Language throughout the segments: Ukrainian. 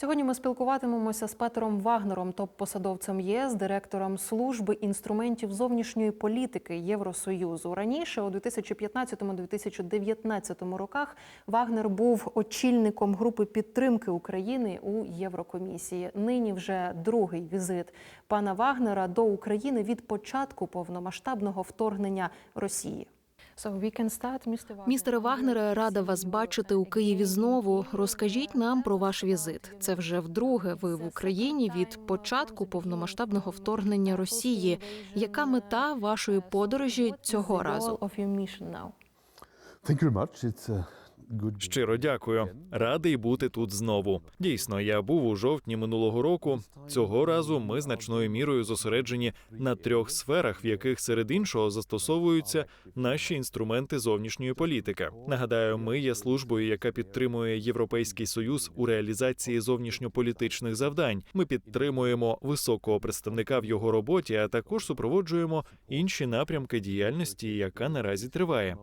Сьогодні ми спілкуватимемося з Петером Вагнером, топ-посадовцем ЄС, директором служби інструментів зовнішньої політики Євросоюзу. Раніше, у 2015-2019 роках, Вагнер був очільником групи підтримки України у Єврокомісії. Нині вже другий візит пана Вагнера до України від початку повномасштабного вторгнення Росії. Містере Вагнере, рада вас бачити у Києві знову. Розкажіть нам про ваш візит. Це вже вдруге. Ви в Україні від початку повномасштабного вторгнення Росії. Яка мета вашої подорожі цього разу? Дякую of Щиро дякую. Радий бути тут знову. Дійсно, я був у жовтні минулого року. Цього разу ми значною мірою зосереджені на трьох сферах, в яких серед іншого застосовуються наші інструменти зовнішньої політики. Нагадаю, ми є службою, яка підтримує Європейський союз у реалізації зовнішньополітичних завдань. Ми підтримуємо високого представника в його роботі, а також супроводжуємо інші напрямки діяльності, яка наразі триває.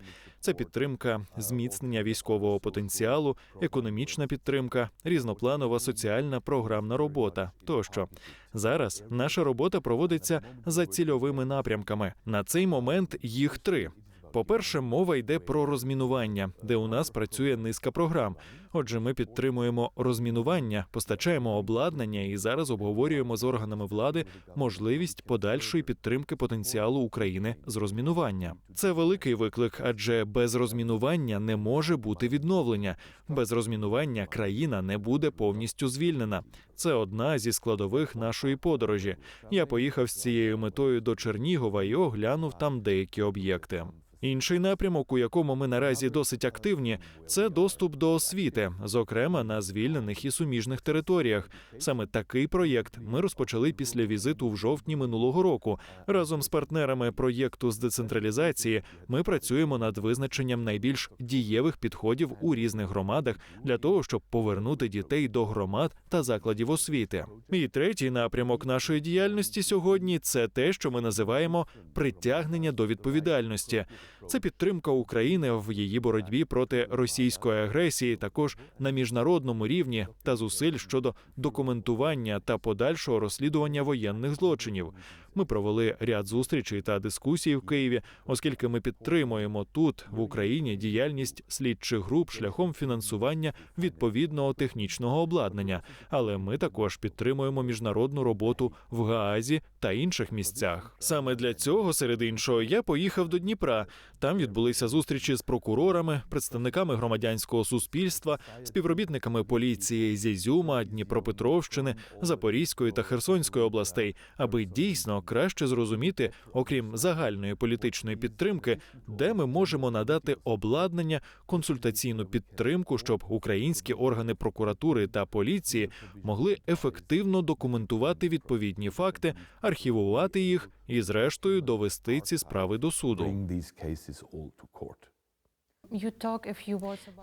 Це підтримка зміцнення військового потенціалу, економічна підтримка, різнопланова соціальна програмна робота тощо. Зараз наша робота проводиться за цільовими напрямками. На цей момент їх три. По-перше, мова йде про розмінування, де у нас працює низка програм. Отже, ми підтримуємо розмінування, постачаємо обладнання і зараз обговорюємо з органами влади можливість подальшої підтримки потенціалу України з розмінування. Це великий виклик, адже без розмінування не може бути відновлення. Без розмінування країна не буде повністю звільнена. Це одна зі складових нашої подорожі. Я поїхав з цією метою до Чернігова і оглянув там деякі об'єкти. Інший напрямок, у якому ми наразі досить активні, це доступ до освіти, зокрема на звільнених і суміжних територіях. Саме такий проєкт ми розпочали після візиту в жовтні минулого року. Разом з партнерами проєкту з децентралізації ми працюємо над визначенням найбільш дієвих підходів у різних громадах для того, щоб повернути дітей до громад та закладів освіти. І третій напрямок нашої діяльності сьогодні це те, що ми називаємо притягнення до відповідальності. Це підтримка України в її боротьбі проти російської агресії, також на міжнародному рівні та зусиль щодо документування та подальшого розслідування воєнних злочинів. Ми провели ряд зустрічей та дискусій в Києві, оскільки ми підтримуємо тут в Україні діяльність слідчих груп шляхом фінансування відповідного технічного обладнання. Але ми також підтримуємо міжнародну роботу в Гаазі та інших місцях. Саме для цього, серед іншого, я поїхав до Дніпра. Там відбулися зустрічі з прокурорами, представниками громадянського суспільства, співробітниками поліції з Ізюма, Дніпропетровщини, Запорізької та Херсонської областей, аби дійсно краще зрозуміти, окрім загальної політичної підтримки, де ми можемо надати обладнання, консультаційну підтримку, щоб українські органи прокуратури та поліції могли ефективно документувати відповідні факти, архівувати їх і, зрештою, довести ці справи до суду.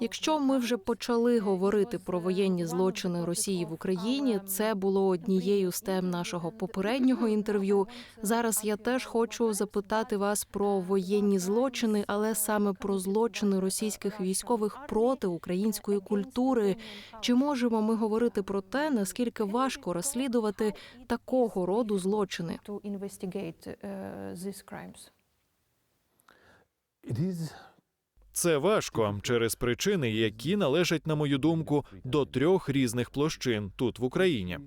Якщо ми вже почали говорити про воєнні злочини Росії в Україні, це було однією з тем нашого попереднього інтерв'ю. Зараз я теж хочу запитати вас про воєнні злочини, але саме про злочини російських військових проти української культури. Чи можемо ми говорити про те, наскільки важко розслідувати такого роду злочини? to investigate uh. It is Це важко через причини, які належать, на мою думку, до трьох різних площин тут в Україні.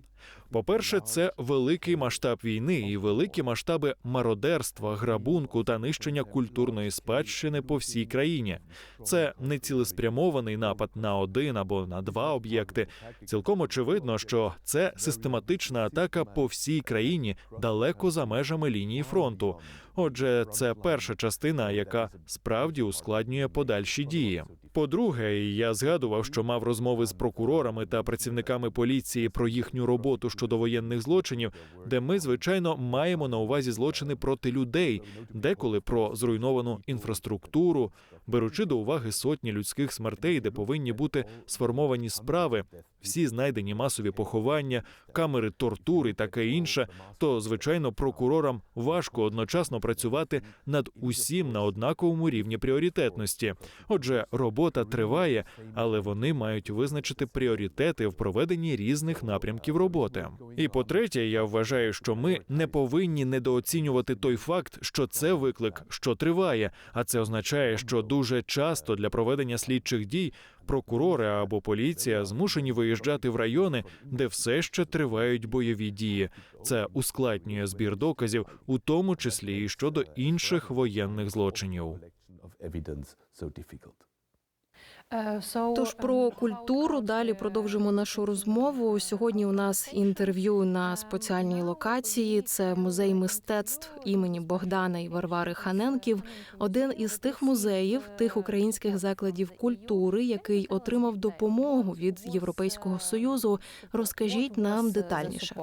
По-перше, це великий масштаб війни і великі масштаби мародерства, грабунку та нищення культурної спадщини по всій країні. Це не цілеспрямований напад на один або на два об'єкти. Цілком очевидно, що це систематична атака по всій країні далеко за межами лінії фронту. Отже, це перша частина, яка справді ускладнює подальші дії. По-друге, я згадував, що мав розмови з прокурорами та працівниками поліції про їхню роботу щодо воєнних злочинів, де ми, звичайно, маємо на увазі злочини проти людей, деколи про зруйновану інфраструктуру, беручи до уваги сотні людських смертей, де повинні бути сформовані справи, всі знайдені масові поховання, камери тортур і таке інше, то звичайно прокурорам важко одночасно працювати над усім на однаковому рівні пріоритетності. Отже, робота триває, але вони мають визначити пріоритети в проведенні різних напрямків роботи. І по-третє, я вважаю, що ми не повинні недооцінювати той факт, що це виклик, що триває. А це означає, що дуже часто для проведення слідчих дій прокурори або поліція змушені виїжджати в райони, де все ще тривають бойові дії. Це ускладнює збір доказів, у тому числі і щодо інших воєнних злочинів. Тож про культуру далі продовжимо нашу розмову. Сьогодні у нас інтерв'ю на спеціальній локації. Це музей мистецтв імені Богдана і Варвари Ханенків. Один із тих музеїв, тих українських закладів культури, який отримав допомогу від Європейського союзу. Розкажіть нам детальніше.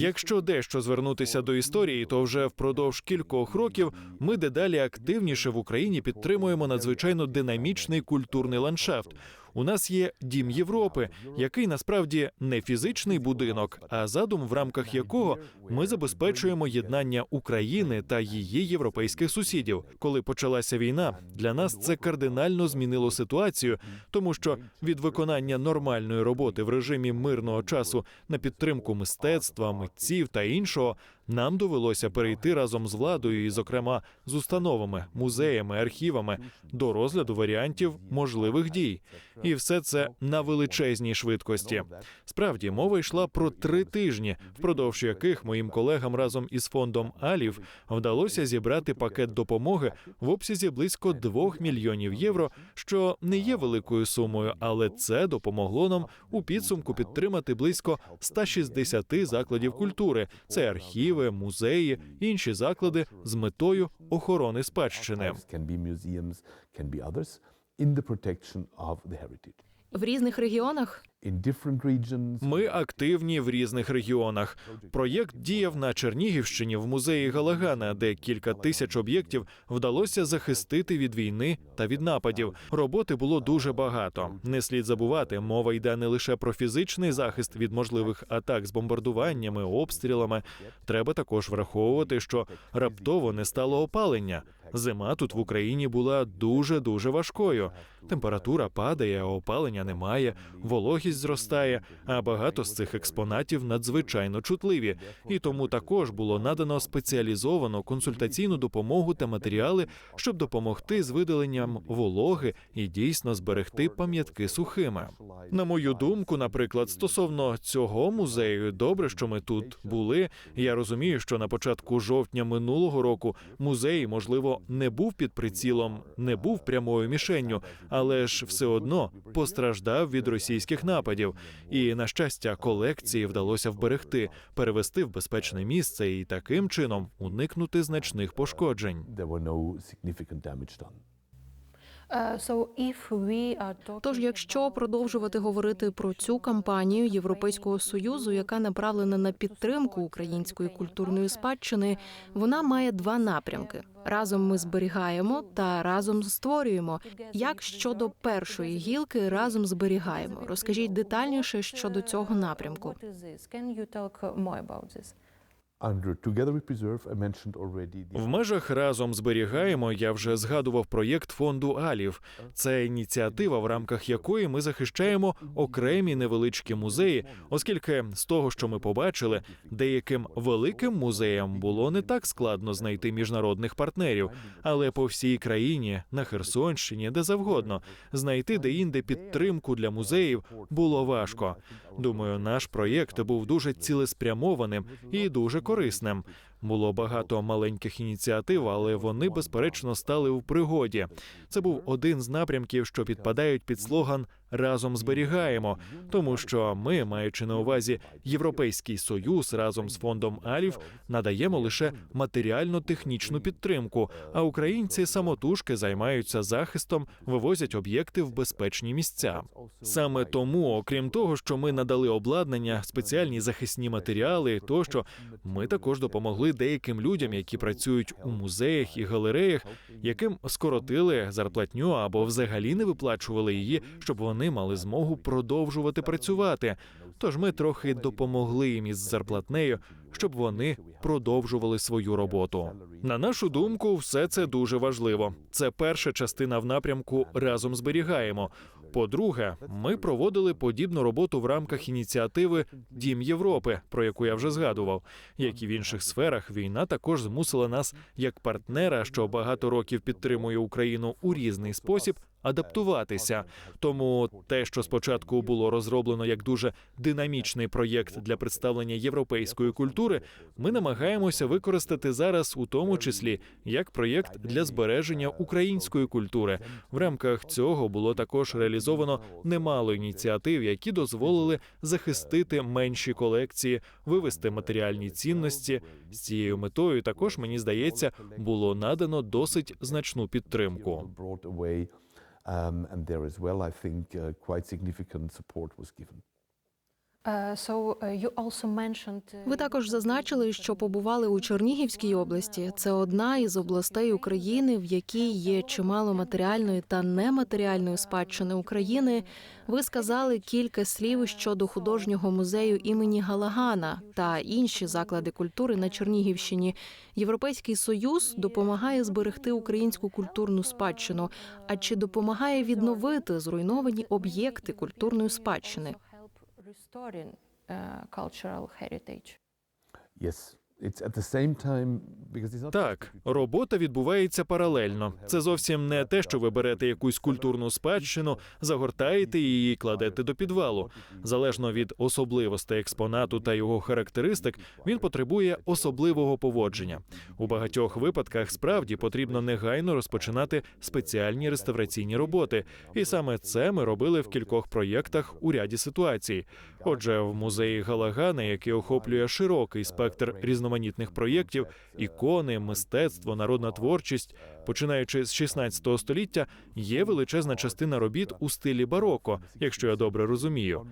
Якщо дещо звернутися до історії, то вже впродовж кількох років ми дедалі активніше в Україні підтримуємо надзвичайно динамічний культурний ландшафт. У нас є дім Європи, який насправді не фізичний будинок, а задум, в рамках якого ми забезпечуємо єднання України та її європейських сусідів. Коли почалася війна, для нас це кардинально змінило ситуацію, тому що від виконання нормальної роботи в режимі мирного часу на підтримку мистецтва, митців та іншого. Нам довелося перейти разом з владою, і, зокрема, з установами, музеями, архівами до розгляду варіантів можливих дій, і все це на величезній швидкості. Справді мова йшла про три тижні, впродовж яких моїм колегам разом із фондом Алів вдалося зібрати пакет допомоги в обсязі близько 2 мільйонів євро, що не є великою сумою, але це допомогло нам у підсумку підтримати близько 160 закладів культури. Це архіви, музеї, інші заклади з метою охорони спадщини. В різних регіонах Ми активні в різних регіонах. Проєкт діяв на Чернігівщині в музеї Галагана, де кілька тисяч об'єктів вдалося захистити від війни та від нападів. Роботи було дуже багато. Не слід забувати, мова йде не лише про фізичний захист від можливих атак з бомбардуваннями, обстрілами. Треба також враховувати, що раптово не стало опалення. Зима тут в Україні була дуже дуже важкою. Температура падає, опалення немає, вологість зростає. А багато з цих експонатів надзвичайно чутливі, і тому також було надано спеціалізовану консультаційну допомогу та матеріали, щоб допомогти з видаленням вологи і дійсно зберегти пам'ятки сухими. На мою думку, наприклад, стосовно цього музею, добре, що ми тут були. Я розумію, що на початку жовтня минулого року музей, можливо, не був під прицілом, не був прямою мішенню, але ж все одно постраждав від російських нападів. І на щастя, колекції вдалося вберегти, перевести в безпечне місце і таким чином уникнути значних пошкоджень. Тож, якщо продовжувати говорити про цю кампанію Європейського союзу, яка направлена на підтримку української культурної спадщини, вона має два напрямки: разом ми зберігаємо та разом створюємо. Як щодо першої гілки, разом зберігаємо. Розкажіть детальніше щодо цього напрямку. В межах разом зберігаємо. Я вже згадував проєкт фонду Алів. Це ініціатива, в рамках якої ми захищаємо окремі невеличкі музеї, оскільки з того, що ми побачили, деяким великим музеям було не так складно знайти міжнародних партнерів, але по всій країні, на Херсонщині, де завгодно, знайти де-інде підтримку для музеїв було важко. Думаю, наш проєкт був дуже цілеспрямованим і дуже корисним. Було багато маленьких ініціатив, але вони безперечно стали в пригоді. Це був один з напрямків, що підпадають під слоган Разом зберігаємо, тому що ми, маючи на увазі Європейський союз разом з фондом Алів, надаємо лише матеріально-технічну підтримку. А українці самотужки займаються захистом, вивозять об'єкти в безпечні місця. Саме тому, окрім того, що ми надали обладнання, спеціальні захисні матеріали, тощо ми також допомогли деяким людям, які працюють у музеях і галереях, яким скоротили зарплатню або взагалі не виплачували її, щоб вони мали змогу продовжувати працювати. Тож ми трохи допомогли їм із зарплатнею, щоб вони продовжували свою роботу. На нашу думку, все це дуже важливо. Це перша частина в напрямку разом зберігаємо. По-друге, ми проводили подібну роботу в рамках ініціативи Дім Європи, про яку я вже згадував. Як і в інших сферах, війна також змусила нас, як партнера, що багато років підтримує Україну у різний спосіб, адаптуватися. Тому те, що спочатку було розроблено як дуже динамічний проєкт для представлення європейської культури, ми намагаємося використати зараз, у тому числі як проєкт для збереження української культури. В рамках цього було також реалізовано немало ініціатив, які дозволили захистити менші колекції, вивести матеріальні цінності. З цією метою також мені здається було надано досить значну підтримку. There as well, I think, uh, quite significant support was given. Ви також зазначили, що побували у Чернігівській області. Це одна із областей України, в якій є чимало матеріальної та нематеріальної спадщини України. Ви сказали кілька слів щодо художнього музею імені Галагана та інші заклади культури на Чернігівщині. Європейський союз допомагає зберегти українську культурну спадщину. А чи допомагає відновити зруйновані об'єкти культурної спадщини? restoring uh, cultural heritage. Yes, Так, робота відбувається паралельно. Це зовсім не те, що ви берете якусь культурну спадщину, загортаєте її і кладете до підвалу. Залежно від особливостей експонату та його характеристик, він потребує особливого поводження. У багатьох випадках справді потрібно негайно розпочинати спеціальні реставраційні роботи, і саме це ми робили в кількох проєктах у ряді ситуацій. Отже, в музеї Галагана, який охоплює широкий спектр різноманітних проєктів, ікони, мистецтво, народна творчість, починаючи з 16 століття, є величезна частина робіт у стилі бароко, якщо я добре розумію.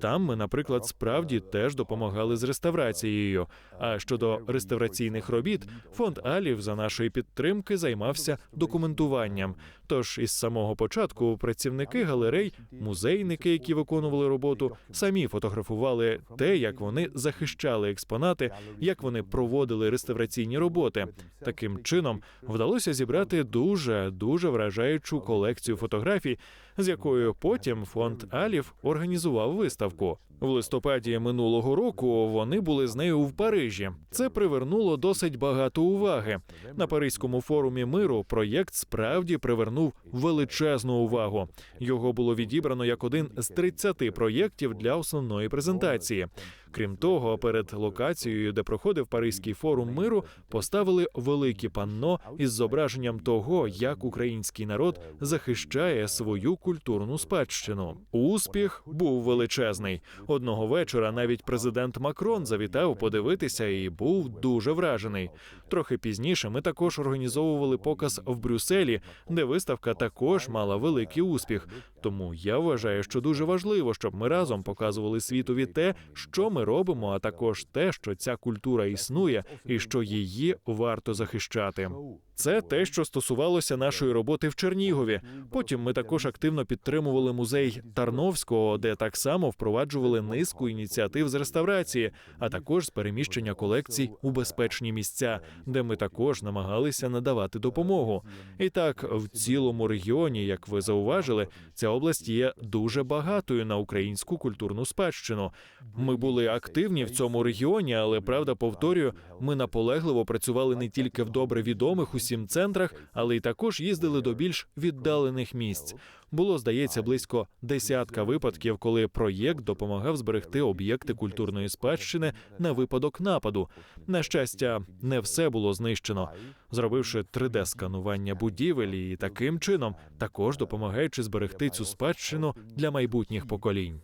Там ми, наприклад, справді теж допомагали з реставрацією. А щодо реставраційних робіт, фонд Алів за нашої підтримки займався документуванням. Тож із самого початку працівники галерей, музейники, які виконували роботу, самі фотографували те, як вони захищали експонати, як вони проводили реставраційні роботи. Таким чином вдалося зібрати дуже дуже вражаючу колекцію фотографій, з якою потім фонд Алів організував виставку. В листопаді минулого року вони були з нею в Парижі. Це привернуло досить багато уваги. На Паризькому форумі миру проєкт справді привернув величезну увагу. Його було відібрано як один з 30 проєктів для основної презентації. Крім того, перед локацією, де проходив Паризький форум миру, поставили великі панно із зображенням того, як український народ захищає свою культурну спадщину. Успіх був величезний. Одного вечора навіть президент Макрон завітав подивитися і був дуже вражений. Трохи пізніше ми також організовували показ в Брюсселі, де виставка також мала великий успіх. Тому я вважаю, що дуже важливо, щоб ми разом показували світові те, що ми робимо, а також те, що ця культура існує і що її варто захищати. Це те, що стосувалося нашої роботи в Чернігові. Потім ми також активно підтримували музей Тарновського, де так само впроваджували низку ініціатив з реставрації, а також з переміщення колекцій у безпечні місця, де ми також намагалися надавати допомогу. І так, в цілому регіоні, як ви зауважили, ця область є дуже багатою на українську культурну спадщину. Ми були активні в цьому регіоні, але правда, повторюю, ми наполегливо працювали не тільки в добре відомих усім центрах, але й також їздили до більш віддалених місць. Було, здається, близько десятка випадків, коли проєкт допомагав зберегти об'єкти культурної спадщини на випадок нападу. На щастя, не все було знищено, зробивши 3D-сканування будівель і таким чином також допомагаючи зберегти цю спадщину для майбутніх поколінь.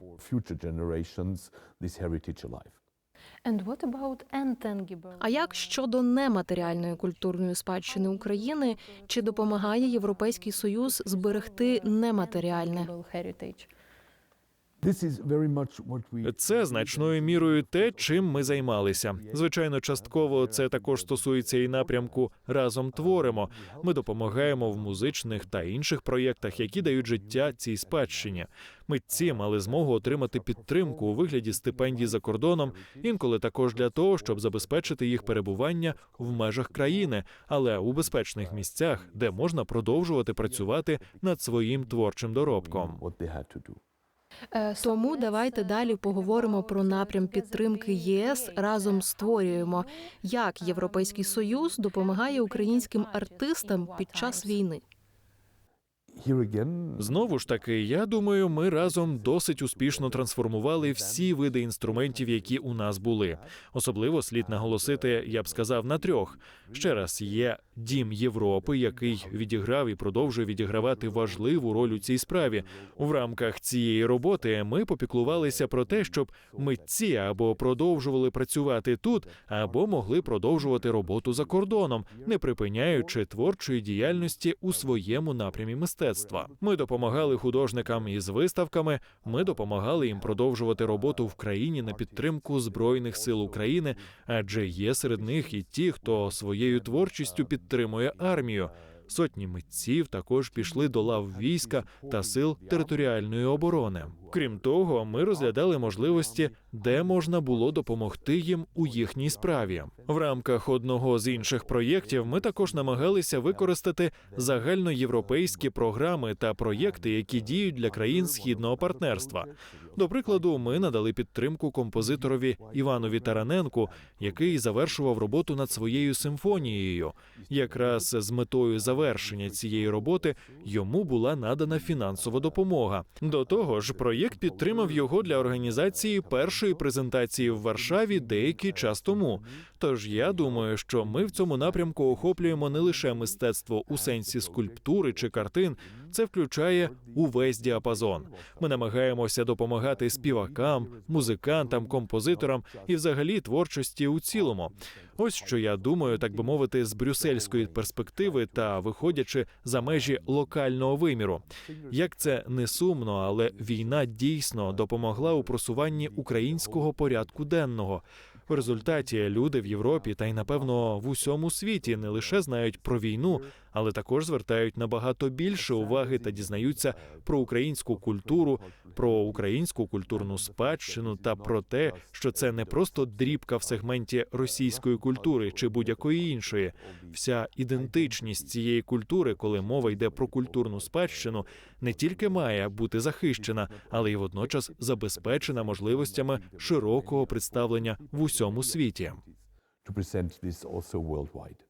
This. А як щодо нематеріальної культурної спадщини України, чи допомагає Європейський Союз зберегти нематеріальне? This is very much what we Це значною мірою те, чим ми займалися. Звичайно, частково це також стосується і напрямку разом творимо. Ми допомагаємо в музичних та інших проєктах, які дають життя цій спадщині. Митці мали змогу отримати підтримку у вигляді стипендій за кордоном, інколи також для того, щоб забезпечити їх перебування в межах країни, але у безпечних місцях, де можна продовжувати працювати над своїм творчим доробком. Тому давайте далі поговоримо про напрям підтримки ЄС разом створюємо, як Європейський Союз допомагає українським артистам під час війни. Знову ж таки, я думаю, ми разом досить успішно трансформували всі види інструментів, які у нас були. Особливо слід наголосити, я б сказав, на трьох. Ще раз є дім Європи, який відіграв і продовжує відігравати важливу роль у цій справі. В рамках цієї роботи ми попіклувалися про те, щоб митці або продовжували працювати тут, або могли продовжувати роботу за кордоном, не припиняючи творчої діяльності у своєму напрямі мистецтва. Ми допомагали художникам із виставками. Ми допомагали їм продовжувати роботу в країні на підтримку збройних сил України, адже є серед них і ті, хто своєю творчістю підтримує армію. Сотні митців також пішли до лав війська та сил територіальної оборони. Крім того, ми розглядали можливості, де можна було допомогти їм у їхній справі. В рамках одного з інших проєктів ми також намагалися використати загальноєвропейські програми та проєкти, які діють для країн східного партнерства. До прикладу, ми надали підтримку композиторові Іванові Тараненку, який завершував роботу над своєю симфонією. Якраз з метою завершення цієї роботи йому була надана фінансова допомога. До того ж, проєкт підтримав його для організації першої презентації в Варшаві деякий час тому. Тож я думаю, що ми в цьому напрямку охоплюємо не лише мистецтво у сенсі скульптури чи картин, це включає увесь діапазон. Ми намагаємося допомагати співакам, музикантам, композиторам і взагалі творчості у цілому. Ось що я думаю, так би мовити, з брюссельської перспективи та виходячи за межі локального виміру. Як це не сумно, але війна дійсно допомогла у просуванні українського порядку денного. В результаті люди в Європі та й напевно в усьому світі не лише знають про війну, але також звертають набагато більше уваги та дізнаються про українську культуру, про українську культурну спадщину та про те, що це не просто дрібка в сегменті російської культури чи будь-якої іншої. Вся ідентичність цієї культури, коли мова йде про культурну спадщину, не тільки має бути захищена, але й водночас забезпечена можливостями широкого представлення в усьому світі. to present this also worldwide.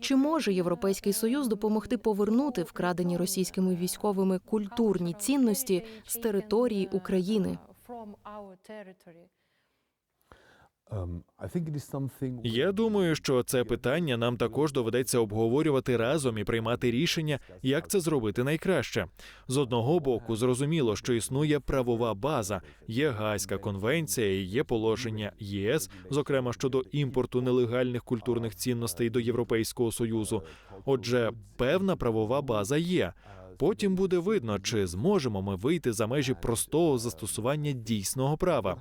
Чи може Європейський Союз допомогти повернути вкрадені російськими військовими культурні цінності з території України? Я думаю, що це питання нам також доведеться обговорювати разом і приймати рішення, як це зробити найкраще. З одного боку, зрозуміло, що існує правова база, є Гаазька конвенція, і є положення ЄС, зокрема щодо імпорту нелегальних культурних цінностей до Європейського союзу. Отже, певна правова база є. Потім буде видно, чи зможемо ми вийти за межі простого застосування дійсного права.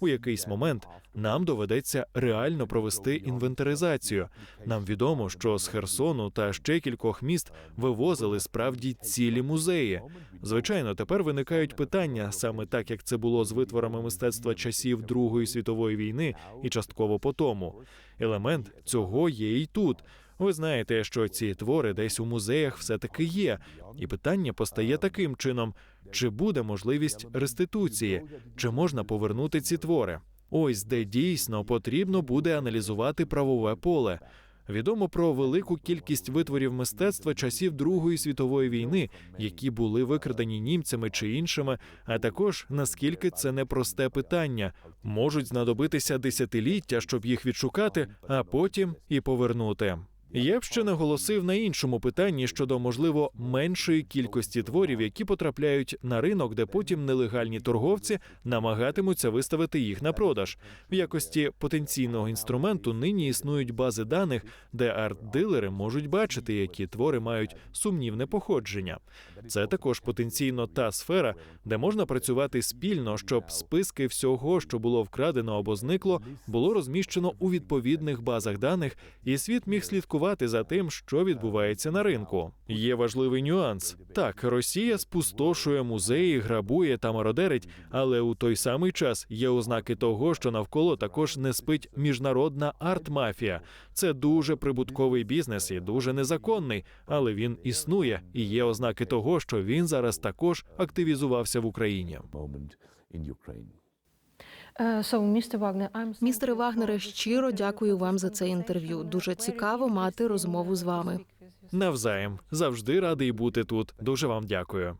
У якийсь момент нам доведеться реально провести інвентаризацію. Нам відомо, що з Херсону та ще кількох міст вивозили справді цілі музеї. Звичайно, тепер виникають питання саме так, як це було з витворами мистецтва часів Другої світової війни і частково по тому. Елемент цього є і тут. Ви знаєте, що ці твори десь у музеях все таки є, і питання постає таким чином: чи буде можливість реституції, чи можна повернути ці твори? Ось де дійсно потрібно буде аналізувати правове поле. Відомо про велику кількість витворів мистецтва часів Другої світової війни, які були викрадені німцями чи іншими, а також наскільки це непросте питання. Можуть знадобитися десятиліття, щоб їх відшукати, а потім і повернути. Я б ще наголосив на іншому питанні щодо можливо меншої кількості творів, які потрапляють на ринок, де потім нелегальні торговці намагатимуться виставити їх на продаж. В якості потенційного інструменту нині існують бази даних, де арт-дилери можуть бачити, які твори мають сумнівне походження. Це також потенційно та сфера, де можна працювати спільно, щоб списки всього, що було вкрадено або зникло, було розміщено у відповідних базах даних, і світ міг слідкувати за тим, що відбувається на ринку. Є важливий нюанс. Так, Росія спустошує музеї, грабує та мародерить, але у той самий час є ознаки того, що навколо також не спить міжнародна арт-мафія. Це дуже прибутковий бізнес і дуже незаконний, але він існує, і є ознаки того, що він зараз також активізувався в Україні. Ukraine. Містере Вагнере, щиро дякую вам за це інтерв'ю. Дуже цікаво мати розмову з вами. Навзаєм завжди радий бути тут. Дуже вам дякую.